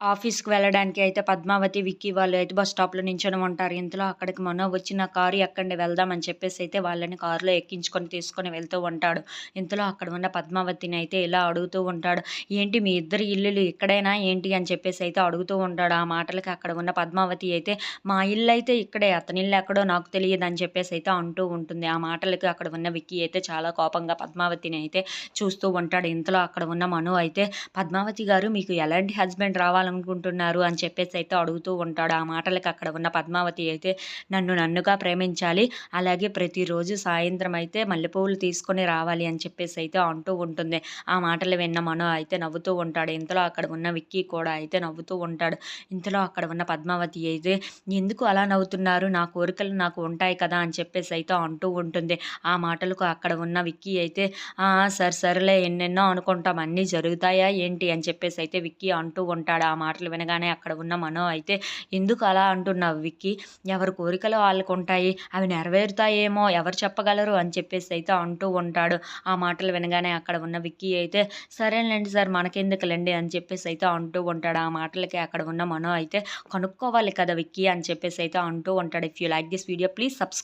ఆఫీస్‌కి వెళ్ళడానికి అయితే పద్మావతి, విక్కీ వాళ్ళు అయితే బస్ స్టాప్‌లో నించొని ఉంటారు. ఇంతలో అక్కడికి మనో వచ్చిన కారు ఎక్కండి వెళ్దాం అని చెప్పేసి అయితే వాళ్ళని కారులో ఎక్కించుకొని తీసుకొని వెళ్తూ ఉంటాడు. ఇంతలో అక్కడ ఉన్న పద్మావతిని అయితే ఇలా అడుగుతూ ఉంటాడు. ఏంటి మీ ఇద్దరు ఇల్లులు ఇక్కడైనా ఏంటి అని చెప్పేసి అయితే అడుగుతూ ఉంటాడు. ఆ మాటలకి అక్కడ ఉన్న పద్మావతి అయితే మా ఇల్లు అయితే ఇక్కడే అతని ఇల్లు ఎక్కడో నాకు తెలియదు అని చెప్పేసి అయితే అంటూ ఉంటుంది. ఆ మాటలకి అక్కడ ఉన్న విక్కీ అయితే చాలా కోపంగా పద్మావతిని అయితే చూస్తూ ఉంటాడు. ఇంతలో అక్కడ ఉన్న మను అయితే పద్మావతి గారు మీకు ఎలాంటి హస్బెండ్ రావాలి రావాలనుకుంటున్నారు అని చెప్పేసి అయితే అడుగుతూ ఉంటాడు. ఆ మాటలకి అక్కడ ఉన్న పద్మావతి అయితే నన్ను నన్నుగా ప్రేమించాలి. అలాగే ప్రతిరోజు సాయంత్రం అయితే మల్లెపూలు తీసుకొని రావాలి అని చెప్పేసి అయితే అంటూ ఉంటుంది. ఆ మాటలు విన్న మనో అయితే నవ్వుతూ ఉంటాడు. ఇంతలో అక్కడ ఉన్న విక్కీ కూడా అయితే నవ్వుతూ ఉంటాడు. ఇంతలో అక్కడ ఉన్న పద్మావతి అయితే ఎందుకు అలా నవ్వుతున్నారు? నా కోరికలు నాకు ఉంటాయి కదా అని చెప్పేసి అయితే అంటూ ఉంటుంది. ఆ మాటలకు అక్కడ ఉన్న విక్కీ అయితే సరే సరేలే ఎన్నెన్నో అనుకుంటాం అన్నీ జరుగుతాయా ఏంటి? అని చెప్పేసి అయితే విక్కీ అంటూ ఉంటాడు. ఆ ఆ మాటలు వినగానే అక్కడ ఉన్న మనో అయితే ఎందుకు అలా అంటున్నావు విక్కీ? ఎవరి కోరికలు వాళ్ళకుంటాయి. అవి నెరవేరుతాయేమో ఎవరు చెప్పగలరు? అని చెప్పేసి అయితే అంటూ ఉంటాడు. ఆ మాటలు వినగానే అక్కడ ఉన్న విక్కీ అయితే సరేలేండి సార్ మనకెందుకులండి అని చెప్పేసి అయితే అంటూ ఉంటాడు. ఆ మాటలకి అక్కడ ఉన్న మనో అయితే కనుక్కోవాలి కదా విక్కీ అని చెప్పేసి అయితే అంటూ ఉంటాడు. If you like this video please subscribe